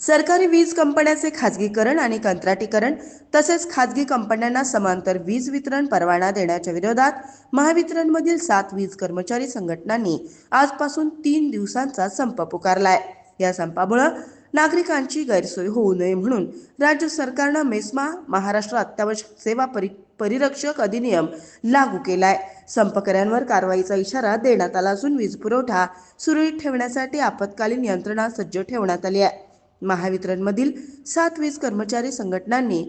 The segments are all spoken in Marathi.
सरकारी वीज कंपन्याचे खाजगीकरण आणि कंत्राटीकरण तसेच खाजगी कंपन्यांना समांतर वीज वितरण परवाना देण्याच्या विरोधात महावितरणमधील सात वीज कर्मचारी संघटनांनी आजपासून तीन दिवसांचा संप पुकारलाय. या संपामुळं नागरिकांची गैरसोय होऊ नये म्हणून राज्य सरकारनं मेस्मा महाराष्ट्र अत्यावश्यक सेवा परि परिरक्षक अधिनियम लागू केलाय. संपकऱ्यांवर कारवाईचा इशारा देण्यात आला असून वीज पुरवठा सुरळीत ठेवण्यासाठी आपत्कालीन यंत्रणा सज्ज ठेवण्यात आली आहे. महावितरणमधील सात वीज कर्मचारी संघटनांनी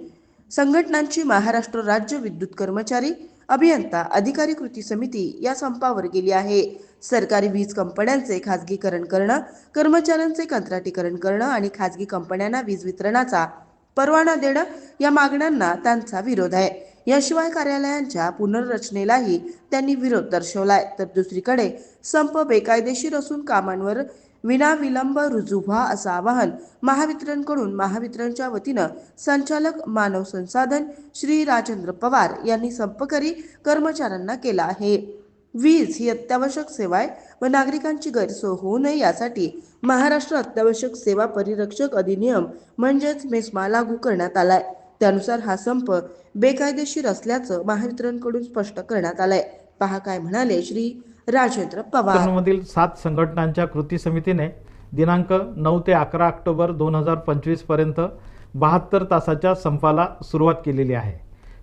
संघटनांची महाराष्ट्र राज्य विद्युत कर्मचारी अभियंता अधिकारी कृती समिती या संपावर गेली आहे. सरकारी वीज कंपन्यांचे खाजगीकरण करणं कर्मचाऱ्यांचे कंत्राटीकरण करणं आणि खाजगी कंपन्यांना वीज वितरणाचा परवाना देणं या मागण्यांना त्यांचा विरोध आहे. याशिवाय कार्यालयांच्या पुनर्रचनेलाही त्यांनी विरोध दर्शवलाय. तर दुसरीकडे संप बेकायदेशीर असून कामांवर विनाविलंब रुजू व्हा असं आवाहन महावितरणकडून महावितरणच्या वतीनं संचालक मानव संसाधन श्री राजेंद्र पवार यांनी संपकरी कर्मचाऱ्यांना केला आहे. वीज ही अत्यावश्यक सेवा आहे व नागरिकांची गैरसोय होऊ नये यासाठी महाराष्ट्र अत्यावश्यक सेवा परिरक्षक अधिनियम म्हणजेच मेस्मा लागू करण्यात आलाय. त्यानुसार हा संप बेकायदेशीर असल्याचं महावितरणकडून स्पष्ट करण्यात आलंय. पहा काय म्हणाले श्री राजेंद्र पवार. मधील सात संघटनांच्या कृती समितीने दिनांक नऊ ते अकरा ऑक्टोबर दोन हजार पंचवीसपर्यंत बहात्तर तासाच्या संपाला सुरुवात केलेली आहे.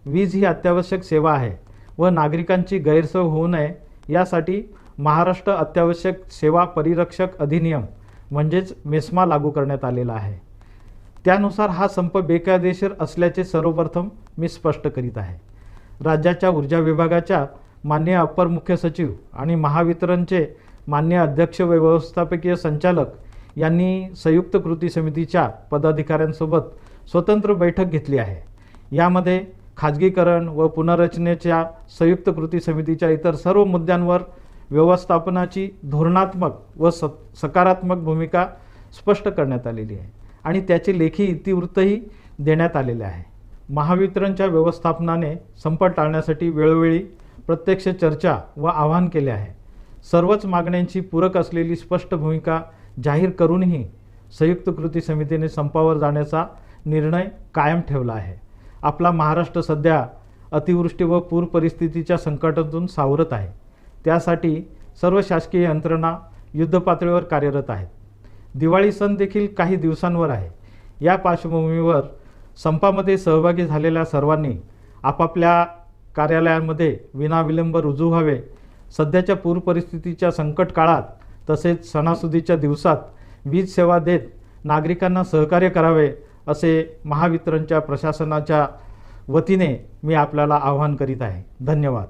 वीज ही अत्यावश्यक सेवा आहे व नागरिकांची गैरसोय होऊ नये यासाठी महाराष्ट्र अत्यावश्यक सेवा परिरक्षक अधिनियम म्हणजेच मेस्मा लागू करण्यात आलेला आहे. त्यानुसार हा संप बेकायदेशीर असल्याचे सर्वप्रथम मी स्पष्ट करीत आहे. राज्याच्या ऊर्जा विभागाच्या मान्य अपर मुख्य सचिव आणि महावितरणचे मान्य अध्यक्ष व व्यवस्थापकीय संचालक यांनी संयुक्त कृती समितीच्या पदाधिकाऱ्यांसोबत स्वतंत्र बैठक घेतली आहे. यामध्ये खाजगीकरण व पुनर्रचनेच्या संयुक्त कृती समितीच्या इतर सर्व मुद्द्यांवर व्यवस्थापनाची धोरणात्मक व स सकारात्मक भूमिका स्पष्ट करण्यात आलेली आहे आणि त्याचे लेखी इतिवृत्तही देण्यात आलेले आहे. महावितरणच्या व्यवस्थापनाने संप टाळण्यासाठी वेळोवेळी प्रत्यक्ष चर्चा व आवाहन केले आहे. सर्वच मागण्यांची पूरक असलेली स्पष्ट भूमिका जाहीर करूनही संयुक्त कृती समितीने संपावर जाण्याचा निर्णय कायम ठेवला आहे. आपला महाराष्ट्र सध्या अतिवृष्टी व पूर परिस्थितीच्या संकटातून सावरत आहे. त्यासाठी सर्व शासकीय यंत्रणा युद्धपातळीवर कार्यरत आहेत. दिवाळी सण देखील काही दिवसांवर आहे. या पार्श्वभूमीवर संपामध्ये सहभागी झालेल्या सर्वांनी आपापल्या कार्यालयांमध्ये विनाविलंब रुजू व्हावे. सध्याच्या पूर परिस्थितीच्या संकट काळात तसेच सणासुदीच्या दिवसात वीज सेवा देत नागरिकांना सहकार्य करावे असे महावितरणच्या प्रशासनाच्या वतीने मी आपल्याला आवाहन करीत आहे. धन्यवाद.